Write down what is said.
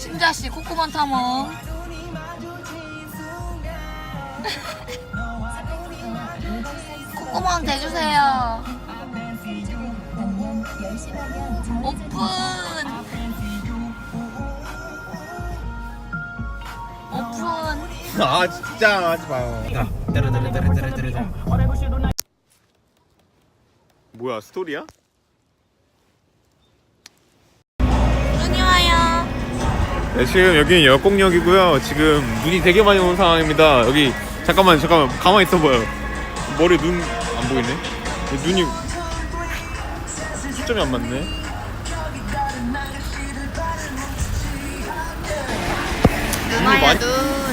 씨 코코만 탐험. 코코만 대주세요. 오픈. 오픈. 아 진짜 하지 마요. 뭐야 스토리야? 네, 지금 여기는 역곡역이고요. 지금 눈이 되게 많이 오는 상황입니다. 여기 잠깐만 잠깐만 가만히 있어봐요. 머리 눈 안 보이네. 눈이 초점이 안 맞네. 눈 눈이 많이- 눈.